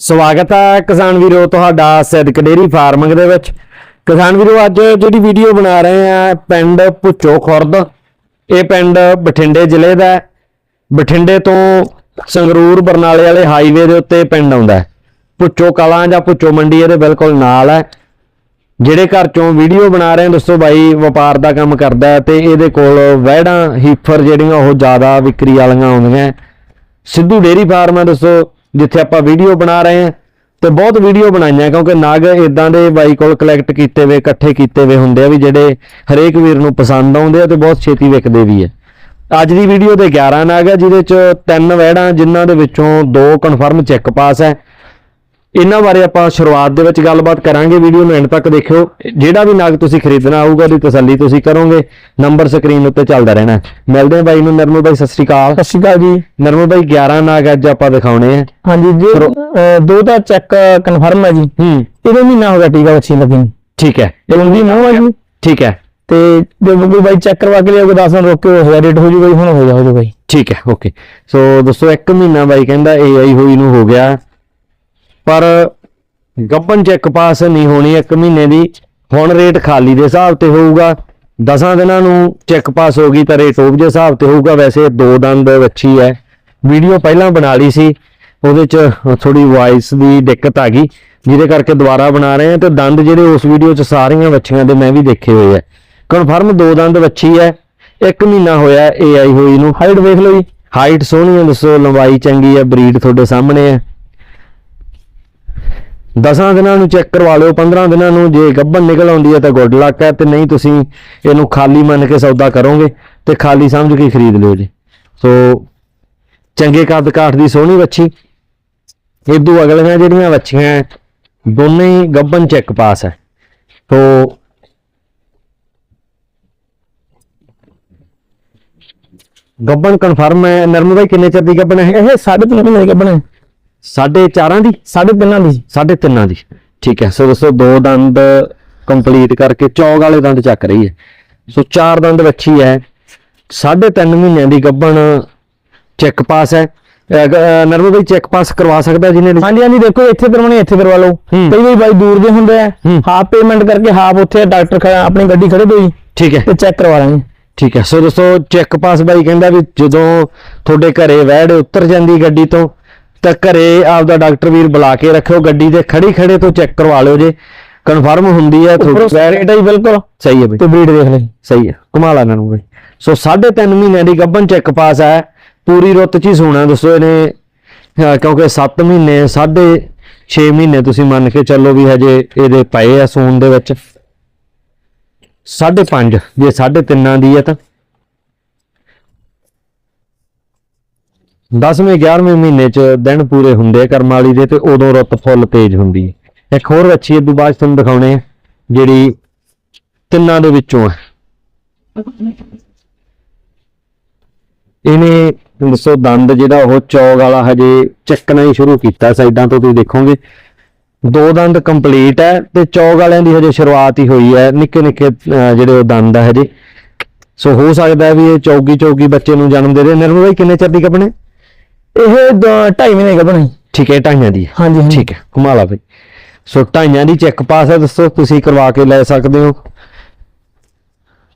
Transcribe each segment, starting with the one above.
ਸਵਾਗਤ ਹੈ ਕਿਸਾਨ ਵੀਰੋ ਤੁਹਾਡਾ ਸਿੱਧਕ ਡੇਰੀ ਫਾਰਮਿੰਗ ਦੇ ਵਿੱਚ। ਕਿਸਾਨ ਵੀਰੋ, ਅੱਜ ਜਿਹੜੀ ਵੀਡੀਓ ਬਣਾ ਰਹੇ ਆ ਪਿੰਡ ਭੁੱਚੋ ਖੁਰਦ। ਇਹ ਪਿੰਡ ਬਠਿੰਡੇ ਜ਼ਿਲ੍ਹੇ ਦਾ ਬਠਿੰਡੇ ਤੋਂ ਸੰਗਰੂਰ ਬਰਨਾਲੇ ਵਾਲੇ ਹਾਈਵੇ ਦੇ ਉੱਤੇ ਪਿੰਡ ਆਉਂਦਾ ਹੈ। ਭੁੱਚੋ ਕਲਾਂ ਜਾਂ ਭੁੱਚੋ ਮੰਡੀ ਇਹਦੇ ਬਿਲਕੁਲ ਨਾਲ ਹੈ। ਜਿਹੜੇ ਘਰ ਚੋਂ ਵੀਡੀਓ ਬਣਾ ਰਹੇ ਆ ਦੋਸਤੋ ਬਾਈ, ਵਪਾਰ ਦਾ ਕੰਮ ਕਰਦਾ ਹੈ ਤੇ ਇਹਦੇ ਕੋਲ ਵਹਿੜਾਂ, ਹੀਫਰ ਜਿਹੜੀਆਂ, ਉਹ ਜ਼ਿਆਦਾ ਵਿਕਰੀ ਵਾਲੀਆਂ ਆਉਂਦੀਆਂ ਸਿੱਧੂ ਡੇਰੀ ਫਾਰਮ ਹੈ ਦੋਸਤੋ ਜਿੱਥੇ ਆਪਾਂ ਵੀਡੀਓ ਬਣਾ ਰਹੇ ਹਾਂ ਤੇ ਬਹੁਤ ਵੀਡੀਓ ਬਣਾਈਆਂ, ਕਿਉਂਕਿ ਨਗ ਇਦਾਂ ਦੇ ਬਾਈ ਕੋਲ ਕਲੈਕਟ ਕੀਤੇ ਵੇ, ਇਕੱਠੇ ਕੀਤੇ ਵੇ ਹੁੰਦੇ ਆ ਵੀ ਜਿਹੜੇ ਹਰੇਕ ਵੀਰ ਨੂੰ ਪਸੰਦ ਆਉਂਦੇ ਆ ਤੇ ਬਹੁਤ ਛੇਤੀ ਵਿਕਦੇ ਵੀ ਆ। ਅੱਜ ਦੀ ਵੀਡੀਓ ਦੇ 11 ਨਗ ਹੈ ਜਿਹਦੇ ਚ ਤਿੰਨ ਵਹਿੜਾਂ, ਜਿਨ੍ਹਾਂ ਦੇ ਵਿੱਚੋਂ ਦੋ ਕਨਫਰਮ ਚੈੱਕ ਪਾਸ ਹੈ। ਇਹਨਾਂ ਬਾਰੇ ਆਪਾਂ ਸ਼ੁਰੂਆਤ ਦੇ ਵਿੱਚ ਗੱਲਬਾਤ ਕਰਾਂਗੇ ਵੀਡੀਓ ਨੂੰ ਐਂਡ ਤੱਕ ਦੇਖਿਓ। ਜਿਹੜਾ ਵੀ ਨਗ ਤੁਸੀਂ ਖਰੀਦਣਾ ਆਊਗਾ ਉਹਦੀ ਤਸੱਲੀ ਤੁਸੀਂ ਕਰੋਗੇ। ਨੰਬਰ ਸਕਰੀਨ ਉੱਤੇ ਚੱਲਦਾ ਰਹਿਣਾ। ਮਿਲਦੇ ਹਾਂ ਬਾਈ ਨੂੰ। ਨਰਮਲ ਬਾਈ ਸਤਿ ਸ਼੍ਰੀ ਅਕਾਲ। ਸਤਿ ਸ਼੍ਰੀ ਅਕਾਲ ਜੀ। ਨਰਮਲ ਬਾਈ 11 ਨਾਗ ਅੱਜ ਆਪਾਂ ਦਿਖਾਉਣੇ ਆ। ਹਾਂਜੀ ਜੀ ਦੋ ਦਾ ਚੈੱਕ ਕਨਫਰਮ ਹੈ ਜੀ। ਹੂੰ। ਇਹਦੇ ਮਹੀਨਾ ਹੋ ਗਿਆ ਟੀਕਾ ਵੱਛੀ ਲੱਗੀ। ਠੀਕ ਹੈ। ਇਹ ਹੁੰਦੀ ਨਾ ਹੈ ਜੀ ਠੀਕ ਹੈ। ਤੇ ਜੇ ਕੋਈ ਬਾਈ ਚੈੱਕ ਕਰਵਾ ਕੇ ਲਿਆਓਗੇ 10 ਦਿਨ ਰੋਕ ਕੇ ਹੋ ਰੇਟ ਹੋ ਜੂਗਾ ਹੁਣ ਹੋ ਜਾ ਹੋ ਜੂਗਾ ਜੀ। ਠੀਕ ਹੈ ਓਕੇ ਸੋ ਦੋਸਤੋ ਇੱਕ ਮਹੀਨਾ ਬਾਈ ਕਹਿੰਦਾ AI ਹੋਈ ਨੂੰ ਹੋ ਗਿਆ। ਪਰ ਗੱਬਨ ਚੈੱਕ ਪਾਸ ਨਹੀਂ ਹੋਣੀ, ਇੱਕ ਮਹੀਨੇ ਦੀ। ਹੁਣ ਰੇਟ ਖਾਲੀ ਦੇ ਹਿਸਾਬ ਤੇ ਹੋਊਗਾ। ਦਸਾਂ ਦਿਨਾਂ ਨੂੰ ਚੈੱਕ ਪਾਸ ਹੋ ਗਈ ਤਾਂ ਰੇਟ ਉਹ ਦੇ ਹਿਸਾਬ ਤੇ ਹੋਊਗਾ। ਵੈਸੇ ਦੋ ਦੰਦ ਵੱਛੀ ਹੈ। ਵੀਡੀਓ ਪਹਿਲਾਂ ਬਣਾ ਲਈ ਸੀ। ਉਹਦੇ ਚ ਥੋੜੀ ਵਾਇਸ ਦੀ ਦਿੱਕਤ ਆ ਗਈ, ਜਿਹਦੇ ਕਰਕੇ ਦੁਬਾਰਾ ਬਣਾ ਰਹੇ ਹਾਂ ਤੇ ਦੰਦ ਜਿਹੜੇ ਉਸ ਵੀਡੀਓ ਚ ਸਾਰੀਆਂ ਵੱਛੀਆਂ ਦੇ ਮੈਂ ਵੀ ਦੇਖੇ ਹੋਏ ਆ। ਕਨਫਰਮ ਦੋ ਦੰਦ ਵੱਛੀ ਹੈ। ਇੱਕ ਮਹੀਨਾ ਹੋਇਆ AI ਹੋਈ ਨੂੰ। ਹਾਈਟ ਵੇਖ ਲਓ ਜੀ। ਹਾਈਟ ਸੋਹਣੀ ਹੈ ਦੱਸੋ, ਲੰਬਾਈ ਚੰਗੀ ਹੈ ਬਰੀਡ ਤੁਹਾਡੇ ਸਾਹਮਣੇ ਹੈ ਦਸਾਂ ਦਿਨਾਂ ਨੂੰ ਚੈੱਕ ਕਰਵਾ ਲਿਓ 15 ਦਿਨਾਂ ਨੂੰ ਜੇ ਗੱਭਣ ਨਿਕਲ ਆਉਂਦੀ ਹੈ ਤਾਂ ਗੁੱਡ ਲੱਕ ਹੈ ਤੇ ਨਹੀਂ ਤੁਸੀਂ ਇਹਨੂੰ ਖਾਲੀ ਮੰਨ ਕੇ ਸੌਦਾ ਕਰੋਗੇ ਤੇ ਖਾਲੀ ਸਮਝ ਕੇ ਖਰੀਦ ਲਿਓ ਜੀ। ਸੋ ਚੰਗੇ ਕੱਦ ਕਾਠ ਦੀ ਸੋਹਣੀ ਵੱਛੀ। ਇਦੋਂ ਅਗਲੀਆਂ ਜਿਹੜੀਆਂ ਵੱਛੀਆਂ ਹੈ, ਦੋਨੇ ਹੀ ਗੱਭਣ ਚੈੱਕ ਪਾਸ ਹੈ। ਸੋ ਗੱਬਣ ਕਨਫਰਮ ਹੈ ਨਰਮ ਬਾਈ ਕਿੰਨੇ ਚਿਰ ਦੀ ਗੱਭਣ ਹੈ? ਇਹ ਸਾਢੇ ਤਿੰਨ ਮਹੀਨੇ ਗੱਬਣ ਹੈ। ਸਾਢੇ ਚਾਰਾਂ ਦੀ? ਸਾਢੇ ਤਿੰਨਾਂ ਦੀ ਜੀ। ਸਾਢੇ ਤਿੰਨਾਂ ਦੀ। ਠੀਕ ਹੈ। ਸੋ ਦੋਸਤੋ ਦੋ ਦੰਦ ਕੰਪਲੀਟ ਕਰਕੇ ਚੌਗ ਵਾਲੇ ਦੰਦ ਚੱਕ ਰਹੀ ਹੈ। ਸੋ ਚਾਰ ਦੰਦ ਵੱਛੀ ਹੈ। ਸਾਢੇ ਤਿੰਨ ਮਹੀਨਿਆਂ ਦੀ ਗੱਭਣ ਚੈੱਕ ਪਾਸ ਹੈ। ਨਰਮੇ ਭਾਈ ਚੈੱਕ ਪਾਸ ਕਰਵਾ ਸਕਦਾ ਜਿਹਨੇ? ਹਾਂਜੀ ਹਾਂਜੀ ਦੇਖੋ ਇੱਥੇ ਕਰਵਾਉਣੇ ਇੱਥੇ ਕਰਵਾ ਲਓ। ਕਈ ਵਾਰੀ ਬਾਈ ਦੂਰ ਦੇ ਹੁੰਦੇ ਆ। ਹਾਫ ਪੇਮੈਂਟ ਕਰਕੇ ਹਾਫ ਉੱਥੇ ਡਾਕਟਰ ਖੜਾ ਆਪਣੀ ਗੱਡੀ ਖੜੇ ਦੋ ਜੀ। ਠੀਕ ਹੈ। ਤੇ ਚੈੱਕ ਕਰਵਾ ਲਾਂਗੇ ਠੀਕ ਹੈ। ਸੋ ਦੋਸਤੋ ਚੈੱਕ ਪਾਸ ਬਾਈ ਕਹਿੰਦਾ ਵੀ ਜਦੋਂ ਤੁਹਾਡੇ ਘਰੇ ਵਹਿੜ ਉਤਰ ਜਾਂਦੀ ਗੱਡੀ ਤੋਂ ਤਾਂ ਘਰੇ ਆਪਦਾ ਡਾਕਟਰ ਵੀਰ ਬੁਲਾ ਕੇ ਰੱਖਿਓ ਗੱਡੀ ਦੇ ਖੜੀ ਖੜੇ ਤੋਂ ਚੈੱਕ ਕਰਵਾ ਲਿਓ ਜੇ। ਕਨਫਰਮ ਹੁੰਦੀ ਹੈ ਉੱਪਰੋਂ ਰੇਟ ਹੈ ਜੀ ਬਿਲਕੁਲ। ਸਹੀ ਹੈ ਬਈ। ਤੇ ਬਰੀਡ ਦੇਖ ਲੈ। ਸਹੀ ਹੈ ਕਮਾਲ ਆ ਇਹਨਾਂ ਨੂੰ ਬਈ। ਸੋ 3.5 ਮਹੀਨਿਆਂ ਦੀ ਗੱਭਨ ਚੈੱਕ ਪਾਸ ਹੈ ਪੂਰੀ ਰੁੱਤ ਚ ਹੀ ਸੋਣਾ ਦੱਸੋ ਇਹਨੇ। ਅਹ ਕਿਉਂਕਿ 7 ਮਹੀਨੇ 6.5 ਮਹੀਨੇ ਤੁਸੀਂ ਮੰਨ ਕੇ ਚੱਲੋ ਵੀ ਹਜੇ ਇਹਦੇ ਪਏ ਆ ਸੂਣ ਦੇ ਵਿੱਚ। 5.5 ਜੇ 3.5 ਦੀ ਹੈ ਤਾਂ। 10ਵੇਂ 11ਵੇਂ ਮਹੀਨੇ ਚ ਦਿਨ ਪੂਰੇ ਹੁੰਦੇ ਆ ਕਰਮ ਵਾਲੀ ਦੇ ਤੇ ਉਦੋਂ ਰੁੱਤ ਫੁੱਲ ਤੇਜ਼ ਹੁੰਦੀ ਹੈ। ਇੱਕ ਹੋਰ ਅੱਛੀ ਇਹ ਤੋਂ ਬਾਅਦ ਤੁਹਾਨੂੰ ਦਿਖਾਉਣੇ ਆ ਜਿਹੜੀ ਤਿੰਨਾਂ ਦੇ ਵਿੱਚੋਂ ਹੈ। ਇਹਨੇ ਦੱਸੋ ਦੰਦ ਜਿਹੜਾ ਉਹ ਚੌਗ ਵਾਲਾ ਹਜੇ ਚੱਕਣਾ ਹੀ ਸ਼ੁਰੂ ਕੀਤਾ ਸਾਈਡਾਂ ਤੋਂ ਤੁਸੀਂ ਦੇਖੋਗੇ। ਦੋ ਦੰਦ ਕੰਪਲੀਟ ਹੈ ਤੇ ਚੌਗ ਵਾਲਿਆਂ ਦੀ ਹਜੇ ਸ਼ੁਰੂਆਤ ਹੀ ਹੋਈ ਹੈ ਨਿੱਕੇ ਨਿੱਕੇ ਅਹ, ਜਿਹੜੇ ਉਹ ਦੰਦ ਹੈ ਹਜੇ। ਸੋ ਹੋ ਸਕਦਾ ਵੀ ਇਹ ਚੌਗੀ ਚੌਗੀ ਬੱਚੇ ਨੂੰ ਜਨਮ ਦੇ ਦੇ ਨਿਰਮਲ ਭਾਈ ਕਿੰਨੇ ਚਿਰ ਦੀ ਕੱਪਣੇ? ਇਹ ਦ- ਢਾਈ ਮਹੀਨੇ ਦਾ ਬਣੇ ਠੀਕ ਹੈ ਢਾਈਆਂ ਦੀ। ਹਾਂਜੀ ਹਾਂਜੀ। ਠੀਕ ਹੈ ਕਮਾਲਾ ਭਾਈ ਸੋ ਢਾਈਆਂ ਦੀ ਚੈੱਕ ਪਾਸ ਹੈ ਦੱਸੋ ਤੁਸੀਂ ਕਰਵਾ ਕੇ ਲੈ ਸਕਦੇ ਹੋ।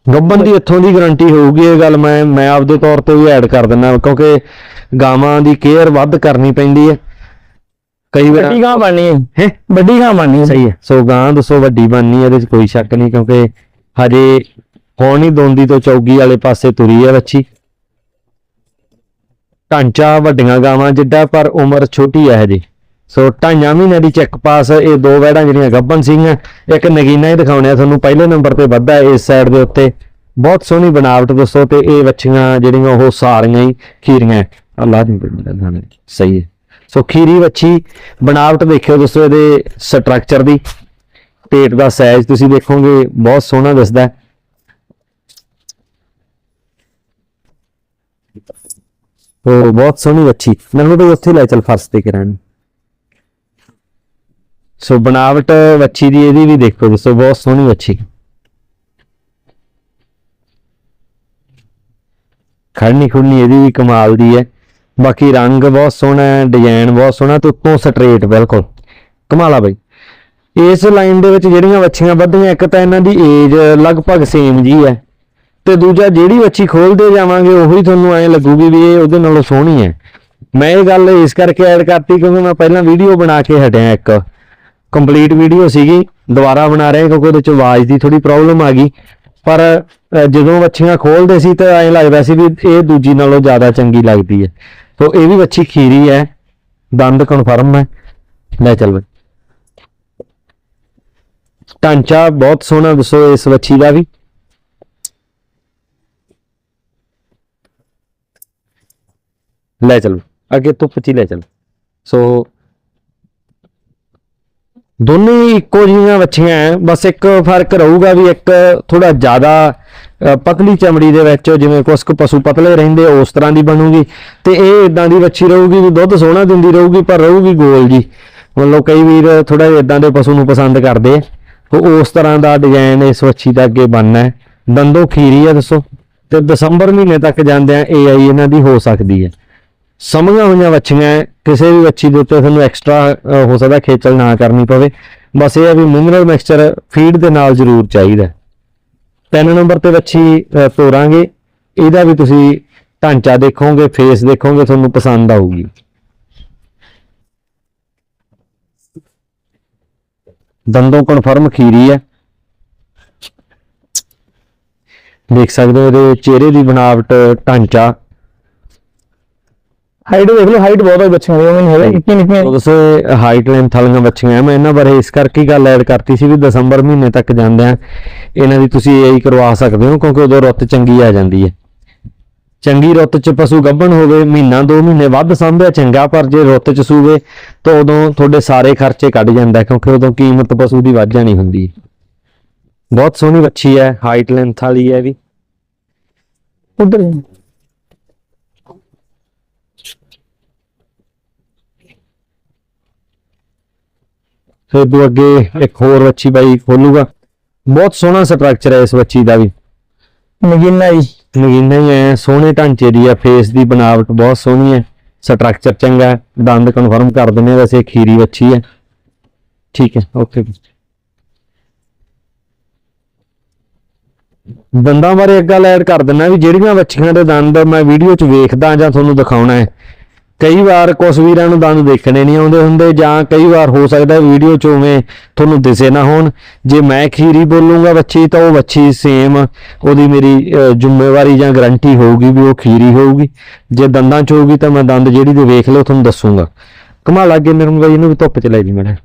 ਗੱਬਨ ਦੀ ਇੱਥੋਂ ਦੀ ਗਾਰੰਟੀ ਹੋਊਗੀ ਇਹ ਗੱਲ ਮੈਂ ਮੈਂ ਆਪਦੇ ਤੌਰ ਤੇ ਵੀ ਐਡ ਕਰ ਦਿੰਦਾ ਕਿਉਂਕਿ ਗਾਵਾਂ ਦੀ ਕੇਅਰ ਵੱਧ ਕਰਨੀ ਪੈਂਦੀ ਹੈ। ਕਈ ਵਾਰ ਵੱਡੀ ਗਾਂ ਬਣਨੀ ਹੈ। ਹੈ? ਵੱਡੀ ਗਾਂ ਬਣਨੀ ਸਹੀ ਹੈ। ਸੋ ਗਾਂ ਦੱਸੋ ਵੱਡੀ ਬਣਨੀ ਹੈ, ਇਹਦੇ ਚ ਕੋਈ ਸ਼ੱਕ ਨਹੀਂ ਕਿਉਂਕਿ ਹਜੇ ਹੁਣ ਦੋਂਦੀ ਤੋਂ ਚੌਗੀ ਵਾਲੇ ਪਾਸੇ ਤੁਰੀ ਹੈ ਬੱਚੀ। ਢਾਂਚਾ ਵੱਡੀਆਂ ਗਾਵਾਂ ਜਿੱਡਾ, ਪਰ ਉਮਰ ਛੋਟੀ ਹੈ ਹਜੇ ਸੋ ਢਾਈਆਂ ਮਹੀਨਿਆਂ ਦੀ ਚੈੱਕ ਪਾਸ, ਇਹ ਦੋ ਵੈੜਾਂ ਜਿਹੜੀਆਂ ਗੱਭਨ ਸੀਗੀਆਂ, ਇੱਕ ਨਗੀਨਾ ਹੀ ਦਿਖਾਉਣੇ ਆ ਤੁਹਾਨੂੰ, ਪਹਿਲੇ ਨੰਬਰ ਤੇ ਵੱਧਾ ਇਸ ਸਾਈਡ ਦੇ ਉੱਤੇ। ਬਹੁਤ ਸੋਹਣੀ ਬਣਾਵਟ ਦੱਸੋ ਤੇ ਇਹ ਵੱਛੀਆਂ ਜਿਹੜੀਆਂ ਉਹ ਸਾਰੀਆਂ ਹੀ ਖੀਰੀਆਂ ਹੈ। ਅੱਲਾਹ ਦੀ ਬੜੀ ਸਹੀ ਹੈ ਸੋ ਖੀਰੀ ਵੱਛੀ, ਬਣਾਵਟ ਦੇਖਿਓ ਦੋਸਤੋ ਇਹਦੇ ਸਟਰਕਚਰ ਦੀ। ਪੇਟ ਦਾ ਸਾਈਜ਼ ਤੁਸੀਂ ਦੇਖੋਗੇ, ਬਹੁਤ ਸੋਹਣਾ ਦਿਸਦਾ। ਹੈ ਉਹ ਬਹੁਤ ਸੋਹਣੀ ਵੱਛੀ। ਮੈਨੂੰ ਤਾਂ ਉੱਥੇ ਲੈ ਚੱਲ ਫਰਸ਼ ਤੇ ਕਰਾਂ ਸੋ ਬਣਾਵਟ ਵੱਛੀ ਦੀ ਇਹਦੀ ਵੀ ਦੇਖੋ ਦੋਸਤੋ ਬਹੁਤ ਸੋਹਣੀ ਵੱਛੀ। ਖੜਨੀ ਖੁੜਨੀ ਇਹਦੀ ਵੀ ਕਮਾਲ ਦੀ ਹੈ। ਬਾਕੀ ਰੰਗ ਬਹੁਤ ਸੋਹਣਾ ਹੈ, ਡਿਜ਼ਾਈਨ ਬਹੁਤ ਸੋਹਣਾ ਤੇ ਉੱਤੋਂ ਸਟ੍ਰੇਟ ਬਿਲਕੁਲ। ਕਮਾਲਾ ਬਾਈ। ਇਸ ਲਾਈਨ ਦੇ ਵਿੱਚ ਜਿਹੜੀਆਂ ਵੱਛੀਆਂ ਵੱਧੀਆਂ ਇੱਕ ਤਾਂ ਇਹਨਾਂ ਦੀ ਏਜ ਲਗਭਗ ਸੇਮ ਜੀ ਹੈ। ਤੇ ਦੂਜਾ ਜਿਹੜੀ ਵੱਛੀ ਖੋਲਦੇ ਜਾਵਾਂਗੇ, ਉਹੀ ਤੁਹਾਨੂੰ ਐਂ ਲੱਗੂਗੀ ਵੀ ਇਹ ਉਹਦੇ ਨਾਲੋਂ ਸੋਹਣੀ ਹੈ। ਮੈਂ ਇਹ ਗੱਲ ਇਸ ਕਰਕੇ ਐਡ ਕਰਤੀ ਕਿਉਂਕਿ ਮੈਂ ਪਹਿਲਾਂ ਵੀਡੀਓ ਬਣਾ ਕੇ ਹਟਿਆ ਇੱਕ। ਕੰਪਲੀਟ ਵੀਡੀਓ ਸੀਗੀ, ਦੁਬਾਰਾ ਬਣਾ ਰਿਹਾ ਕਿਉਂਕਿ ਉਹਦੇ ਚ ਆਵਾਜ਼ ਦੀ ਥੋੜੀ ਪ੍ਰੋਬਲਮ ਆ ਗਈ। ਪਰ ਜਦੋਂ ਵੱਛੀਆਂ ਖੋਲਦੇ ਸੀ ਤਾਂ ਐਂ ਲੱਗਦਾ ਸੀ ਵੀ ਇਹ ਦੂਜੀ ਨਾਲੋਂ ਜ਼ਿਆਦਾ ਚੰਗੀ ਲੱਗਦੀ ਹੈ। ਸੋ ਇਹ ਵੀ ਵੱਛੀ ਖੀਰੀ ਹੈ। ਦੰਦ ਕਨਫਰਮ ਹੈ। ਲੈ ਚੱਲ ਬਈ। ਢਾਂਚਾ ਬਹੁਤ ਸੋਹਣਾ ਦੱਸੋ ਇਸ ਵੱਛੀ ਦਾ ਵੀ। ਲੈ ਚਲੋ, ਅੱਗੇ ਧੁੱਪ ਚ ਹੀ ਲੈ ਚਲ। ਸੋ ਦੋਨੇ ਇੱਕੋ ਜਿਹੀਆਂ ਵੱਛੀਆਂ ਹੈ ਬਸ ਇੱਕ ਫ਼ਰਕ ਰਹੂਗਾ ਵੀ ਇੱਕ ਥੋੜਾ ਜ਼ਿਆਦਾ ਪਤਲੀ ਚਮੜੀ ਦੇ ਵਿੱਚ, ਜਿਵੇਂ ਕੁਛ ਪਸ਼ੂ ਪਤਲੇ ਰਹਿੰਦੇ, ਉਸ ਤਰ੍ਹਾਂ ਦੀ ਬਣੂਗੀ। ਤੇ ਇਹ ਇਦਾਂ ਦੀ ਵੱਛੀ ਰਹੂਗੀ ਵੀ ਦੁੱਧ ਸੋਹਣਾ ਦਿੰਦੀ ਰਹੂਗੀ, ਪਰ ਰਹੂਗੀ ਗੋਲ ਜੀ। ਮਤਲਬ ਕਈ ਵੀਰ ਥੋੜਾ ਜਿਹਾ ਇਦਾਂ ਦੇ ਪਸ਼ੂ ਨੂੰ ਪਸੰਦ ਕਰਦੇ ਉਹ ਉਸ ਤਰ੍ਹਾਂ ਦਾ ਡਿਜ਼ਾਈਨ ਇਸ ਵੱਛੀ ਦਾ ਅੱਗੇ ਬਣਨਾ ਹੈ ਦੰਦੋਂ ਖੀਰੀ ਹੈ ਦੱਸੋ। ਤੇ ਦਸੰਬਰ ਮਹੀਨੇ ਤੱਕ ਜਾਂਦਿਆਂ AI ਇਹਨਾਂ ਦੀ ਹੋ ਸਕਦੀ ਹੈ ਸਮਝੀਆਂ ਹੋਈਆਂ ਵੱਛੀਆਂ ਕਿਸੇ ਵੀ ਵੱਛੀ ਦੇ ਉੱਤੇ ਤੁਹਾਨੂੰ ਐਕਸਟਰਾ ਹੋ ਸਕਦਾ ਖੇਚਲ ਨਾ ਕਰਨੀ ਪਵੇ। ਬਸ ਇਹ ਹੈ ਵੀ ਮਿਨਰਲ ਮਿਕਸਚਰ ਫੀਡ ਦੇ ਨਾਲ ਜ਼ਰੂਰ ਚਾਹੀਦਾ। ਤਿੰਨ ਨੰਬਰ ਤੇ ਵੱਛੀ ਤੋਰਾਂਗੇ। ਇਹਦਾ ਵੀ ਤੁਸੀਂ ਢਾਂਚਾ ਦੇਖੋਗੇ ਫੇਸ ਦੇਖੋਗੇ, ਤੁਹਾਨੂੰ ਪਸੰਦ ਆਊਗੀ। ਦੰਦੋਂ ਕਨਫਰਮ ਖੀਰੀ ਹੈ ਦੇਖ ਸਕਦੇ ਹੋ ਇਹਦੇ ਚਿਹਰੇ ਦੀ ਬਣਾਵਟ, ਢਾਂਚਾ। ਹਾਈਟ ਦੇਖ ਲਓ ਹਾਈਟ ਬਹੁਤ ਹੈ ਬੱਚਿਆਂ ਦੀ ਉਹ ਨਹੀਂ ਹੈਗਾ ਨਿੱਕੀ ਨਿੱਕੀਆਂ ਉਹ ਦੱਸੋ ਹਾਈਟ ਲੈਂਥ ਵਾਲੀਆਂ ਬੱਚੀਆਂ ਆ। ਮੈਂ ਇਹਨਾਂ ਬਾਰੇ ਇਸ ਕਰਕੇ ਗੱਲ ਐਡ ਕਰਤੀ ਸੀ ਵੀ ਦਸੰਬਰ ਮਹੀਨੇ ਤੱਕ ਜਾਂਦਿਆਂ ਇਹਨਾਂ ਦੀ ਤੁਸੀਂ ਇਹੀ ਕਰਵਾ ਸਕਦੇ ਹੋ ਕਿਉਂਕਿ ਉਦੋਂ ਰੁੱਤ ਚੰਗੀ ਆ ਜਾਂਦੀ ਹੈ ਚੰਗੀ ਰੁੱਤ ਚ ਪਸ਼ੂ ਗੱਭਣ ਹੋਵੇ ਮਹੀਨਾ ਦੋ ਮਹੀਨੇ ਵੱਧ ਸੰਭਿਆ ਚੰਗਾ ਪਰ ਜੇ ਰੁੱਤ ਚ ਸੂਵੇ ਤਾਂ ਉਦੋਂ ਤੁਹਾਡੇ ਸਾਰੇ ਖਰਚੇ ਕੱਢ ਜਾਂਦਾ ਕਿਉਂਕਿ ਉਦੋਂ ਕੀਮਤ ਪਸ਼ੂ ਦੀ ਵੱਧ ਜਾਣੀ ਹੁੰਦੀ ਬਹੁਤ ਸੋਹਣੀ ਬੱਚੀ ਹੈ ਹਾਈਟ ਲੈਂਥ ਵਾਲੀ ਹੈ ਵੀ ਉਧਰ ਹੀ। ਫਿਰ ਤੋਂ ਅੱਗੇ ਇੱਕ ਹੋਰ ਬੱਚੀ ਬਾਈ ਖੋਲੂਗਾ। ਬਹੁਤ ਸੋਹਣਾ ਸਟਰਕਚਰ ਹੈ ਇਸ ਬੱਚੀ ਦਾ ਵੀ। ਨਗੀਨਾ ਜੀ। ਨਗੀਨਾ ਹੀ ਹੈ ਸੋਹਣੇ ਢਾਂਚੇ ਦੀ ਹੈ ਫੇਸ ਦੀ ਬਣਾਵਟ ਬਹੁਤ ਸੋਹਣੀ ਹੈ। ਸਟਰਕਚਰ ਚੰਗਾ ਹੈ ਦੰਦ ਕਨਫਰਮ ਕਰ ਦਿੰਦੇ ਵੈਸੇ ਖੀਰੀ ਵੱਛੀ ਹੈ। ਠੀਕ ਹੈ ਓਕੇ ਦੰਦਾਂ ਬਾਰੇ ਇੱਕ ਗੱਲ ਐਡ ਕਰ ਦਿੰਦਾ ਵੀ ਜਿਹੜੀਆਂ ਵੱਛੀਆਂ ਦੇ ਦੰਦ ਮੈਂ ਵੀਡੀਓ 'ਚ ਵੇਖਦਾ ਜਾਂ ਤੁਹਾਨੂੰ ਦਿਖਾਉਣਾ ਹੈ ਕਈ ਵਾਰ ਕੁਝ ਵੀਰਾਂ ਨੂੰ ਦੰਦ ਦੇਖਣੇ ਨਹੀਂ ਆਉਂਦੇ ਹੁੰਦੇ ਜਾਂ ਕਈ ਵਾਰ ਹੋ ਸਕਦਾ ਵੀਡੀਓ 'ਚ ਉਵੇਂ ਤੁਹਾਨੂੰ ਦਿਸੇ ਨਾ ਹੋਣ। ਜੇ ਮੈਂ ਖੀਰੀ ਬੋਲੂੰਗਾ ਵੱਛੀ, ਤਾਂ ਉਹ ਵੱਛੀ ਸੇਮ ਉਹਦੀ ਮੇਰੀ ਜ਼ਿੰਮੇਵਾਰੀ ਜਾਂ ਗਾਰੰਟੀ ਹੋਊਗੀ ਵੀ ਉਹ ਖੀਰੀ ਹੋਊਗੀ। ਜੇ ਦੰਦਾਂ 'ਚ ਹੋਊਗੀ ਤਾਂ ਮੈਂ ਦੰਦ ਜਿਹੜੀ ਦੇ ਵੇਖ ਲਓ ਤੁਹਾਨੂੰ ਦੱਸੂਗਾ। ਕਮਾਲ ਅੱਗੇ ਨਿਰਮਲ ਬਾਈ ਇਹਨੂੰ ਵੀ ਧੁੱਪ 'ਚ ਲੈ ਜੀ ਮੈਨੇ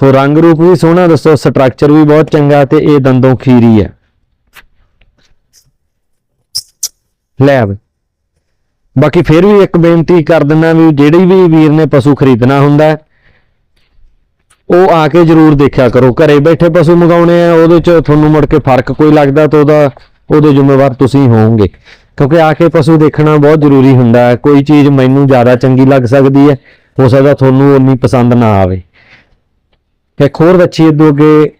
ਸੋ ਰੰਗ ਰੂਪ ਵੀ ਸੋਹਣਾ, ਦੱਸੋ ਸਟਰਕਚਰ ਵੀ ਬਹੁਤ ਚੰਗਾ ਤੇ ਇਹ ਦੰਦੋਂ ਖੀਰੀ ਹੈ। ਲੈ ਆਵੇ। ਬਾਕੀ ਫਿਰ ਵੀ ਇੱਕ ਬੇਨਤੀ ਕਰ ਦਿੰਦਾ ਵੀ ਜਿਹੜੀ ਵੀ ਵੀਰ ਨੇ ਪਸ਼ੂ ਖਰੀਦਣਾ ਹੁੰਦਾ ਉਹ ਆ ਕੇ ਜਰੂਰ ਦੇਖਿਆ ਕਰੋ। ਘਰੇ ਬੈਠੇ ਪਸ਼ੂ ਮੰਗਾਉਣੇ ਆ, ਉਹਦੇ ਚ ਤੁਹਾਨੂੰ ਮੁੜ ਕੇ ਫ਼ਰਕ ਕੋਈ ਲੱਗਦਾ ਤਾਂ ਉਹਦਾ, ਉਹਦੇ ਜ਼ਿੰਮੇਵਾਰ ਤੁਸੀਂ ਹੋਵੋਗੇ। ਕਿਉਂਕਿ ਆ ਕੇ ਪਸ਼ੂ ਦੇਖਣਾ ਬਹੁਤ ਜ਼ਰੂਰੀ ਹੁੰਦਾ ਹੈ। ਕੋਈ ਚੀਜ਼ ਮੈਨੂੰ ਜ਼ਿਆਦਾ ਚੰਗੀ ਲੱਗ ਸਕਦੀ ਹੈ, ਹੋ ਸਕਦਾ ਤੁਹਾਨੂੰ ਉਨੀ ਪਸੰਦ ਨਾ ਆਵੇ। ਇੱਕ ਹੋਰ ਬੱਚੀ ਇਦੋਂ ਅੱਗੇ,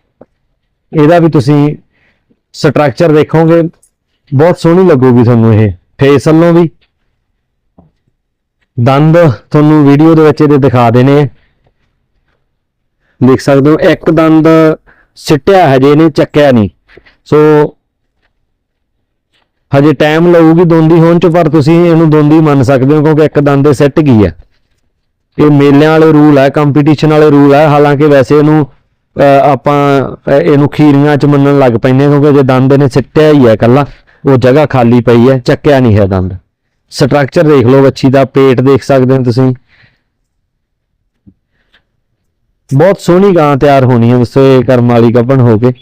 ਇਹਦਾ ਵੀ ਤੁਸੀਂ ਸਟਰਕਚਰ ਦੇਖੋਗੇ, ਬਹੁਤ ਸੋਹਣੀ ਲੱਗੂਗੀ ਤੁਹਾਨੂੰ ਇਹ। ਫੇਸ ਵੱਲੋਂ ਵੀ। ਦੰਦ ਤੁਹਾਨੂੰ ਵੀਡੀਓ ਦੇ ਵਿੱਚ ਇਹਦੇ ਦਿਖਾ ਦੇਣੇ। ਆ ਦੇਖ ਸਕਦੇ ਹੋ, ਇੱਕ ਦੰਦ ਸਿੱਟਿਆ ਹਜੇ ਨਹੀਂ, ਚੱਕਿਆ ਨਹੀਂ। ਸੋ ਹਜੇ ਟਾਈਮ ਲਊਗੀ ਦੋਂਦੀ ਹੋਣ ਚ, ਪਰ ਤੁਸੀਂ ਇਹਨੂੰ ਦੋਂਦੀ ਮੰਨ ਸਕਦੇ ਹੋ, ਕਿਉਂਕਿ ਇੱਕ ਦੰਦ ਦੇ ਸਿੱਟ ਗਈ ਹੈ। ਇਹ ਮੇਲਿਆਂ ਵਾਲੇ ਰੂਲ ਹੈ ਕੰਪੀਟੀਸ਼ਨ ਵਾਲੇ ਰੂਲ ਹੈ। ਹਾਲਾਂਕਿ ਵੈਸੇ ਇਹਨੂੰ ਆਪਾਂ ਇਹਨੂੰ ਖੀਰੀਆਂ ਚ ਮੰਨਣ ਲੱਗ ਪੈਂਦੇ ਹਾਂ, ਕਿਉਂਕਿ ਜੇ ਦੰਦ ਨੇ ਸਿੱਟਿਆ ਹੀ ਹੈ ਕੱਲਾ ਉਹ ਜਗ੍ਹਾ ਖਾਲੀ ਪਈ ਹੈ, ਚੱਕਿਆ ਨਹੀਂ ਹੈ ਦੰਦ। ਸਟਰਕਚਰ ਦੇਖ ਲਓ ਬੱਚੀ ਦਾ ਪੇਟ ਦੇਖ ਸਕਦੇ ਹੋ ਤੁਸੀਂ। ਬਹੁਤ ਸੋਹਣੀ ਗਾਂ ਤਿਆਰ ਹੋਣੀ ਹੈ, ਦੱਸੋ ਇਹ ਕਰਮ ਵਾਲੀ ਗੱਭਣ ਹੋ ਕੇ।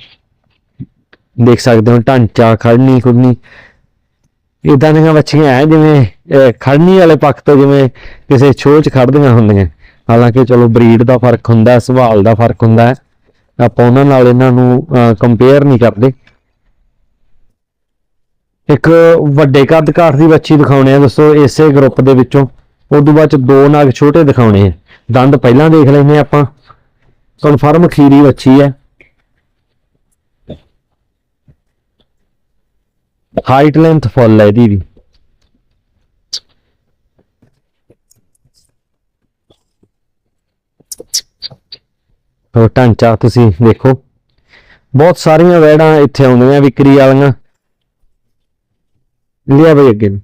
ਦੇਖ ਸਕਦੇ ਹੋ, ਢਾਂਚਾ ਖੜਨੀ ਖੁੜਨੀ ਇਦਾਂ ਦੀਆਂ ਬੱਚੀਆਂ ਹੈ, ਜਿਵੇਂ ਖੜਨੀ ਵਾਲੇ ਪੱਖ ਤੋਂ ਜਿਵੇਂ ਕਿਸੇ ਛੋਹ 'ਚ ਖੜਦੀਆਂ ਹੁੰਦੀਆਂ। ਹਾਲਾਂਕਿ ਚਲੋ, ਬਰੀਡ ਦਾ ਫ਼ਰਕ ਹੁੰਦਾ ਹੈ ਸੁਭਾਅ ਦਾ ਫ਼ਰਕ ਹੁੰਦਾ ਆਪਾਂ ਉਹਨਾਂ ਨਾਲ ਇਹਨਾਂ ਨੂੰ ਕੰਪੇਅਰ ਨਹੀਂ ਕਰਦੇ। ਇੱਕ ਵੱਡੇ ਕੱਦ ਘਾਟ ਦੀ ਵੱਛੀ ਦਿਖਾਉਣੇ ਆ ਦੋਸਤੋ, ਇਸੇ ਗਰੁੱਪ ਦੇ ਵਿੱਚੋਂ। ਉਦੋਂ ਬਾਅਦ ਚ ਦੋ ਨਾਗ ਛੋਟੇ ਦਿਖਾਉਣੇ ਆ। ਦੰਦ ਪਹਿਲਾਂ ਦੇਖ ਲੈਨੇ ਆਪਾਂ। ਕਨਫਰਮ ਖੀਰੀ ਵੱਛੀ ਹੈ ਹਾਈਟ ਲੈਂਥ ਫੁੱਲ ਹੈ ਇਹਦੀ ਵੀ। ਹੋਰ ਢਾਂਚਾ ਤੁਸੀਂ ਦੇਖੋ। ਬਹੁਤ ਸਾਰੀਆਂ ਵੈੜਾਂ ਇੱਥੇ ਆਉਂਦੀਆਂ, ਵਿਕਰੀ ਵਾਲੀਆਂ। ਲਿਆ ਬਈ ਅੱਗੇ ਨੂੰ।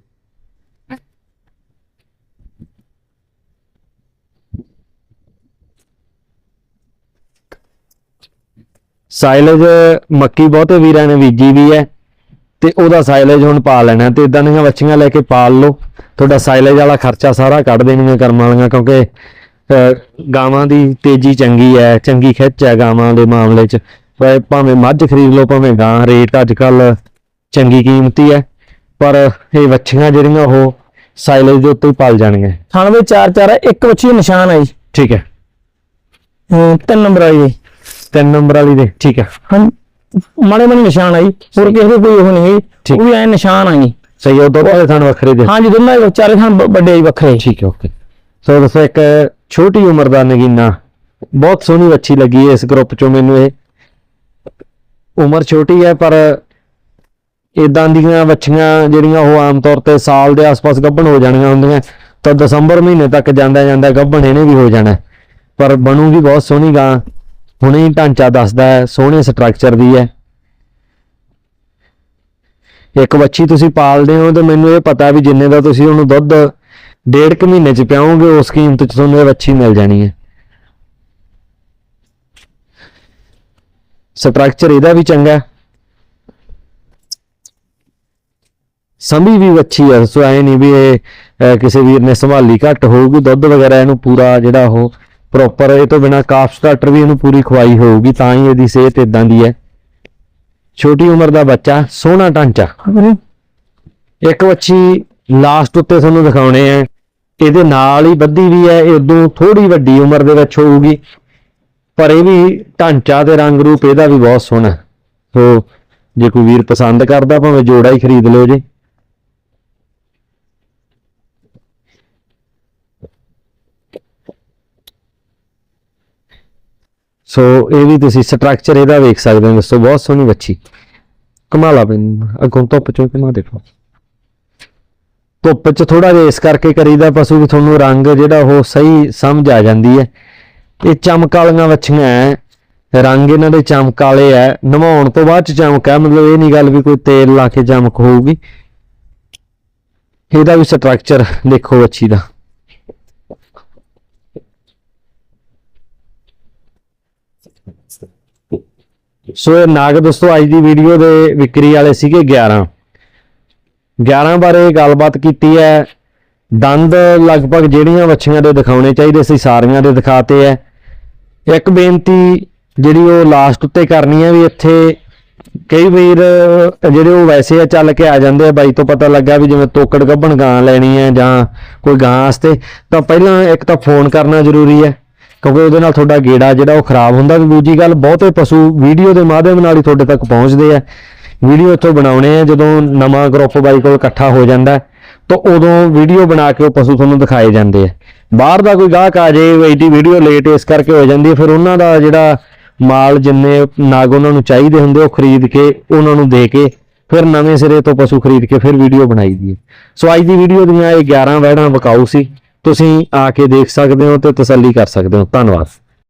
ਸਾਈਲੇਜ ਮੱਕੀ ਬਹੁਤੇ ਵੀਰਾਂ ਨੇ ਬੀਜੀ ਵੀ ਹੈ ਤੇ ਉਹਦਾ ਸਾਇਲੇਜ ਹੁਣ ਪਾ ਲੈਣਾ ਤੇ ਇਦਾਂ ਦੀਆਂ ਵੱਛੀਆਂ ਲੈ ਕੇ ਪਾਲ ਲਓ। ਤੁਹਾਡਾ ਸਾਇਲੇਜ ਵਾਲਾ ਖਰਚਾ ਸਾਰਾ ਕੱਢ ਦੇਣੀਆਂ ਕਰਮ ਵਾਲੀਆਂ ਕਿਉਂਕਿ ਗਾਵਾਂ ਦੀ ਤੇਜ਼ੀ ਚੰਗੀ ਹੈ, ਚੰਗੀ ਖਿੱਚ ਹੈ ਗਾਵਾਂ ਦੇ ਮਾਮਲੇ 'ਚ। ਭਾਵੇਂ- ਭਾਵੇਂ ਮੱਝ ਖਰੀਦ ਲਓ, ਭਾਵੇਂ ਗਾਂ, ਰੇਟ ਅੱਜ ਕੱਲ ਚੰਗੀ ਕੀਮਤੀ ਹੈ। ਪਰ ਇਹ ਵੱਛੀਆਂ ਜਿਹੜੀਆਂ ਉਹ ਸਾਈਲੇਜ ਦੇ ਉੱਤੇ ਹੀ ਪਲ ਜਾਣਗੀਆਂ ਥਣ ਦੇ ਚਾਰ ਚਾਰ ਹੈ ਇੱਕ ਬੱਚੀ ਦੇ ਨਿਸ਼ਾਨ ਹੈ ਜੀ। ਠੀਕ ਹੈ। ਤਿੰਨ ਨੰਬਰ ਵਾਲੀ ਜੀ ਤਿੰਨ ਨੰਬਰ ਵਾਲੀ ਦੇ ਠੀਕ ਹੈ। ਹਾਂ ਮਾੜੇ ਮਾੜੇ ਨਿਸ਼ਾਨ ਆ ਜੀ ਹੋਰ ਕਿਸੇ ਦੇ ਕੋਈ ਉਹ ਨਹੀਂ ਠੀਕ। ਉਹ ਵੀ ਐ ਨਿਸ਼ਾਨ ਆ ਜੀ। ਸਹੀ ਹੈ ਉਹ ਦੁੱਧ ਵਾਲੇ ਥਣ ਵੱਖਰੇ ਦੇ। ਹਾਂ ਜੀ ਦੋਨਾਂ ਦੇ ਚਾਰੇ ਥਣ ਬ- ਵੱਡੇ ਆ ਜੀ ਵੱਖਰੇ। ਠੀਕ ਹੈ ਓਕੇ। ਸੋ ਦੋਸਤੋ ਇੱਕ ਛੋਟੀ ਉਮਰ ਦਾ ਨਗੀਨਾ ਬਹੁਤ ਸੋਹਣੀ ਵੱਛੀ ਲੱਗੀ ਹੈ ਇਸ ਗਰੁੱਪ ਚੋਂ ਮੈਨੂੰ ਇਹ ਉਮਰ ਛੋਟੀ ਹੈ ਪਰ ਇਦਾਂ ਦੀਆਂ ਵੱਛੀਆਂ ਜਿਹੜੀਆਂ ਉਹ ਆਮ ਤੌਰ ਤੇ ਸਾਲ ਦੇ ਆਸ-ਪਾਸ ਗੱਭਣ ਹੋ ਜਾਣੀਆਂ ਹੁੰਦੀਆਂ, ਤਾਂ ਦਸੰਬਰ ਮਹੀਨੇ ਤੱਕ ਜਾਂਦਾ ਜਾਂਦਾ ਗੱਭਣ ਇਹਨੇ ਵੀ ਹੋ ਜਾਣਾ। ਹੈ। ਪਰ ਬਣੂਗੀ ਬਹੁਤ ਸੋਹਣੀ ਗਾਂ, ਹੁਣੇ ਹੀ ਢਾਂਚਾ ਦੱਸਦਾ ਹੈ, ਸੋਹਣੇ ਸਟਰਕਚਰ ਦੀ ਹੈ। ਇੱਕ ਵੱਛੀ ਤੁਸੀਂ ਪਾਲਦੇ ਹੋ ਤਾਂ ਮੈਨੂੰ ਇਹ ਪਤਾ ਵੀ ਜਿੰਨੇ ਦਾ ਤੁਸੀਂ ਉਹਨੂੰ ਦੁੱਧ ਡੇਢ ਕੁ ਮਹੀਨੇ ਚ ਪਿਆਓਗੇ, ਉਸ ਕੀਮਤ ਚ ਤੁਹਾਨੂੰ ਇਹ ਵੱਛੀ ਮਿਲ ਜਾਣੀ ਹੈ। ਸਟਰਕਚਰ ਇਹਦਾ ਵੀ ਚੰਗਾ ਸੰਭੀ ਵੀ ਵੱਛੀ ਹੈ ਸੋ ਐ ਨਹੀਂ ਵੀ ਇਹ ਕਿਸੇ ਵੀਰ ਨੇ ਸੰਭਾਲੀ ਘੱਟ ਹੋਊਗੀ ਦੁੱਧ ਵਗੈਰਾ ਇਹਨੂੰ ਪੂਰਾ ਜਿਹੜਾ ਉਹ ਪ੍ਰੋਪਰ ਇਹ ਤੋਂ ਬਿਨਾ ਕਾਫ ਸਟਾਰਟਰ ਵੀ ਇਹਨੂੰ ਪੂਰੀ ਖਵਾਈ ਹੋਊਗੀ ਤਾਂ ਹੀ ਇਹਦੀ ਸਿਹਤ ਇਦਾਂ ਦੀ ਹੈ। ਛੋਟੀ ਉਮਰ ਦਾ ਬੱਚਾ ਸੋਹਣਾ ਢਾਂਚਾ। ਇੱਕ ਵੱਛੀ ਲਾਸਟ ਉੱਤੇ ਤੁਹਾਨੂੰ ਦਿਖਾਉਣੇ ਆ। ਇਹਦੇ ਨਾਲ ਹੀ ਬੱਧੀ ਵੀ ਹੈ ਇਹ ਉਦੋਂ ਥੋੜੀ ਵੱਡੀ ਉਮਰ ਦੇ ਵਿੱਚ ਹੋਊਗੀ ਪਰ ਇਹ ਵੀ ਢਾਂਚਾ ਤੇ ਰੰਗ ਰੂਪ ਇਹਦਾ ਵੀ ਬਹੁਤ ਸੋਹਣਾ। ਸੋ ਜੇ ਕੋਈ ਵੀਰ ਪਸੰਦ ਕਰਦਾ ਭਾਵੇਂ ਜੋੜਾ ਹੀ ਖਰੀਦ ਲਿਓ ਜੀ। ਸੋ ਇਹ ਵੀ ਤੁਸੀਂ ਸਟਰਕਚਰ ਇਹਦਾ ਵੇਖ ਸਕਦੇ ਹੋ ਦੋਸਤੋ ਬਹੁਤ ਸੋਹਣੀ ਵੱਛੀ। ਕਮਾਲਾ ਬਨ ਅੱਗੋਂ ਧੁੱਪ ਚੋਂ ਕਿਮਾ ਦੇਖੋ ਧੁੱਪ 'ਚ ਥੋੜਾ ਜਿਹਾ ਇਸ ਕਰਕੇ ਕਰੀਦਾ ਪਸ਼ੂ ਵੀ ਤੁਹਾਨੂੰ ਰੰਗ ਜਿਹੜਾ ਉਹ ਸਹੀ ਸਮਝ ਆ ਜਾਂਦੀ ਹੈ। ਇਹ ਚਮਕ ਵਾਲੀਆਂ ਵੱਛੀਆਂ ਹੈ ਰੰਗ ਇਹਨਾਂ ਦੇ ਚਮਕ ਵਾਲੇ ਹੈ ਨਵਾਉਣ ਤੋਂ ਬਾਅਦ ਚ ਚਮਕ ਹੈ ਮਤਲਬ ਇਹ ਨਹੀਂ ਗੱਲ ਵੀ ਕੋਈ ਤੇਲ ਲਾ ਕੇ ਚਮਕ ਹੋਊਗੀ। ਇਹਦਾ ਵੀ ਸਟਰਕਚਰ ਦੇਖੋ ਵੱਛੀ ਦਾ। ਸੋ ਇਹ ਨਾਗ ਦੋਸਤੋ, ਅੱਜ ਦੀ ਵੀਡੀਓ ਦੇ ਵਿਕਰੀ ਵਾਲੇ ਸੀਗੇ 11 11 ਬਾਰੇ ਗੱਲਬਾਤ ਕੀਤੀ ਹੈ। ਦੰਦ ਲਗਭਗ ਜਿਹੜੀਆਂ ਵੱਛੀਆਂ ਦੇ ਦਿਖਾਉਣੇ ਚਾਹੀਦੇ ਸੀ, ਸਾਰੀਆਂ ਦੇ ਦਿਖਾਤੇ ਹੈ। ਇੱਕ ਬੇਨਤੀ ਜਿਹੜੀ ਉਹ ਲਾਸਟ ਉੱਤੇ ਕਰਨੀ ਹੈ ਵੀ ਇੱਥੇ ਕਈ ਵੀਰ ਜਿਹੜੇ ਉਹ ਵੈਸੇ ਆ ਚੱਲ ਕੇ ਆ ਜਾਂਦੇ ਆ, ਬਾਈ ਤੋਂ ਪਤਾ ਲੱਗਾ ਵੀ ਜਿਵੇਂ ਤੋਕੜ ਗੱਭਣ ਗਾਂ ਲੈਣੀ ਹੈ ਜਾਂ ਕੋਈ ਗਾਂ ਵਾਸਤੇ। ਤਾਂ ਪਹਿਲਾਂ ਇੱਕ ਤਾਂ ਫੋਨ ਕਰਨਾ ਜ਼ਰੂਰੀ ਹੈ। ਕਿਉਂਕਿ ਉਹਦੇ ਨਾਲ ਤੁਹਾਡਾ ਗੇੜਾ ਜਿਹੜਾ ਉਹ ਖਰਾਬ ਹੁੰਦਾ ਤੇ ਦੂਜੀ ਗੱਲ ਬਹੁਤੇ ਪਸ਼ੂ ਵੀਡੀਓ ਦੇ ਮਾਧਿਅਮ ਨਾਲ ਹੀ ਤੁਹਾਡੇ ਤੱਕ ਪਹੁੰਚਦੇ ਆ। ਵੀਡੀਓ ਇੱਥੋਂ ਬਣਾਉਣੇ ਆ, ਜਦੋਂ ਨਵਾਂ ਗਰੁੱਪ ਬਾਈ ਕੋਲ ਇਕੱਠਾ ਹੋ ਜਾਂਦਾ, ਤਾਂ ਉਦੋਂ ਵੀਡੀਓ ਬਣਾ ਕੇ ਉਹ ਪਸ਼ੂ ਤੁਹਾਨੂੰ ਦਿਖਾਏ ਜਾਂਦੇ ਆ। ਬਾਹਰ ਦਾ ਕੋਈ ਗਾਹਕ ਆ ਜੇ ਐਡੀ ਵੀਡੀਓ ਲੇਟ ਇਸ ਕਰਕੇ ਹੋ ਜਾਂਦੀ ਹੈ ਫਿਰ ਉਹਨਾਂ ਦਾ ਜਿਹੜਾ ਮਾਲ ਜਿੰਨੇ ਨਾਗ ਉਹਨਾਂ ਨੂੰ ਚਾਹੀਦੇ ਹੁੰਦੇ, ਉਹ ਖਰੀਦ ਕੇ ਉਹਨਾਂ ਨੂੰ ਦੇ ਕੇ ਫਿਰ ਨਵੇਂ ਸਿਰੇ ਤੋਂ ਪਸ਼ੂ ਖਰੀਦ ਕੇ ਫਿਰ ਵੀਡੀਓ ਬਣਾਈ ਦੀ ਸੋ ਅੱਜ ਦੀ ਵੀਡੀਓ ਦੀਆਂ ਇਹ 11 ਵਹਿੜਾਂ ਵਿਕਾਊ ਸੀ। ਤੁਸੀਂ ਆ ਕੇ ਦੇਖ ਸਕਦੇ ਹੋ ਤੇ ਤਸੱਲੀ ਕਰ ਸਕਦੇ ਹੋ। ਧੰਨਵਾਦ।